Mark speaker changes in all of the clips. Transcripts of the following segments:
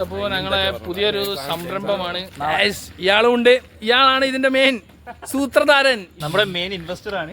Speaker 1: അപ്പോ ഞങ്ങളെ പുതിയൊരു സംരംഭമാണ്. ഇയാളും ഉണ്ട്. ഇയാളാണ് ഇതിന്റെ മെയിൻ സൂത്രധാരൻ.
Speaker 2: നമ്മുടെ മെയിൻ ഇൻവെസ്റ്റർ ആണ്.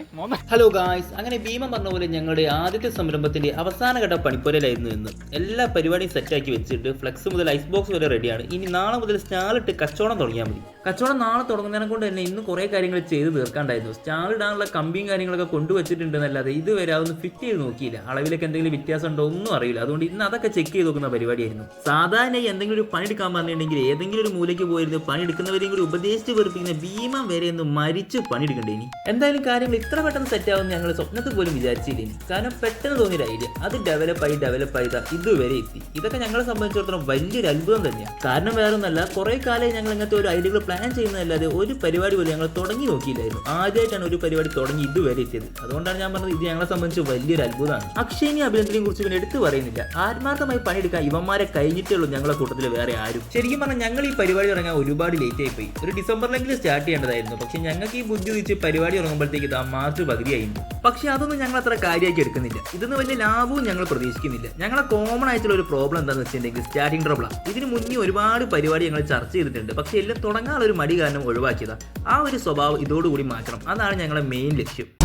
Speaker 3: ഹലോ ഗായ്സ് അങ്ങനെ ഭീമ പറഞ്ഞ പോലെ ഞങ്ങളുടെ ആദ്യത്തെ സംരംഭത്തിന്റെ അവസാനഘട്ട പണിപ്പുരയിലായിരുന്നു എന്ന് എല്ലാ പരിപാടിയും സെറ്റാക്കി വെച്ചിട്ട് ഫ്ലെക്സ് മുതൽ ഐസ് ബോക്സ് വരെ റെഡിയാണ് ഇനി നാളെ മുതൽ സ്റ്റാളിട്ട് കച്ചവടം തുടങ്ങിയാൽ മതി. കച്ചവടം നാളെ തുടങ്ങുന്നതിനെ കൊണ്ട് തന്നെ ഇന്ന് കുറേ കാര്യങ്ങൾ ചെയ്ത് തീർക്കാണ്ടായിരുന്നു. സ്റ്റാളിടാനുള്ള കമ്പിയും കാര്യങ്ങളൊക്കെ കൊണ്ടുവച്ചിട്ടുണ്ടെന്നല്ലാതെ ഇതുവരെ അതൊന്ന് ഫിറ്റ് ചെയ്ത് നോക്കിയില്ല. അളവിലൊക്കെ എന്തെങ്കിലും വ്യത്യാസം ഉണ്ടോ ഒന്നും അറിയില്ല. അതുകൊണ്ട് ഇന്ന് അതൊക്കെ ചെക്ക് ചെയ്ത് നോക്കുന്ന പരിപാടിയായിരുന്നു. സാധാരണ എന്തെങ്കിലും ഒരു പണി എടുക്കാൻ പറഞ്ഞിട്ടുണ്ടെങ്കിൽ ഏതെങ്കിലും ഒരു മൂലയ്ക്ക് പോയിരുന്ന് പണി എടുക്കുന്നവരെയും കൂടി ഉപദേശിച്ച് വെറുപ്പിക്കുന്ന ഭീമം വരെ ഒന്ന് മരിച്ച് പണിയെടുക്കണ്ടേ ഇനി? എന്തായാലും കാര്യങ്ങൾ ഇത്ര പെട്ടെന്ന് സെറ്റ് ആവുമെന്ന് ഞങ്ങൾ സ്വപ്നത്തിൽ പോലും വിചാരിച്ചില്ല ഇനി? കാരണം പെട്ടെന്ന് തോന്നിയൊരു ഐഡിയ അത് ഡെവലപ്പ് ആയി ഡെവലപ്പ് ആയി ദാ ഇതുവരെ എത്തി. ഇതൊക്കെ ഞങ്ങളെ സംബന്ധിച്ചിടത്തോളം വലിയൊരു അത്ഭുതം തന്നെയാണ് കാരണം വേറെ ഒന്നല്ല കുറെ കാലമായി ഞങ്ങൾ ഇങ്ങനത്തെ ഒരു ഐഡിയകൾ പ്ലാൻ ചെയ്യുന്നതല്ലാതെ ഒരു പരിപാടി പോലും ഞങ്ങൾ തുടങ്ങി നോക്കിയില്ലായിരുന്നു. ആദ്യമായിട്ടാണ് ഒരു പരിപാടി തുടങ്ങി ഇതുവരെ എത്തിയത്. അതുകൊണ്ടാണ് ഞാൻ പറഞ്ഞത് ഇത് ഞങ്ങളെ സംബന്ധിച്ച് വലിയൊരു അത്ഭുതമാണ്. അക്ഷയനി അഭിനന്ദനെയും കുറിച്ച് പിന്നെ എടുത്തു പറയുന്നില്ല. ആത്മാർത്ഥമായി പണിയെടുക്കാൻ ഇവന്മാരെ കഴിഞ്ഞിട്ടേ ഉള്ളൂ ഞങ്ങളെ കൂട്ടത്തിൽ വേറെ ആരും. ശരിക്കും പറഞ്ഞാൽ ഞങ്ങൾ ഈ പരിപാടി തുടങ്ങാൻ ഒരുപാട് ലേറ്റ് ആയി പോയി. ഒരു ഡിസംബറിലെങ്കിലും സ്റ്റാർട്ട് ചെയ്യേണ്ടതായിരുന്നു. പക്ഷെ ഞങ്ങൾക്ക് ഈ ബുദ്ധി വെച്ച് പരിപാടി തുടങ്ങുമ്പോഴത്തേക്ക് ഇതാ മാർച്ച് പകുതിയായിരുന്നു പക്ഷെ അതൊന്നും ഞങ്ങൾ അത്ര കാര്യമാക്കി എടുക്കുന്നില്ല. ഇതൊന്നും വലിയ ലാഭവും ഞങ്ങൾ പ്രതീക്ഷിക്കുന്നില്ല. ഞങ്ങളെ കോമൺ ആയിട്ടുള്ള ഒരു പ്രോബ്ലം എന്താണെന്ന് വെച്ചിട്ടുണ്ടെങ്കിൽ സ്റ്റാർട്ടിംഗ് ട്രബിളാണ് ഇതിന് മുന്നേ ഒരുപാട് പരിപാടി ഞങ്ങൾ ചർച്ച ചെയ്തിട്ടുണ്ട്. പക്ഷെ എല്ലാം തുടങ്ങാനുള്ള ഒരു മടി കാരണം ഒഴിവാക്കിയതാണ് ആ ഒരു സ്വഭാവം ഇതോടുകൂടി മാറ്റണം. അതാണ് ഞങ്ങളുടെ മെയിൻ ലക്ഷ്യം.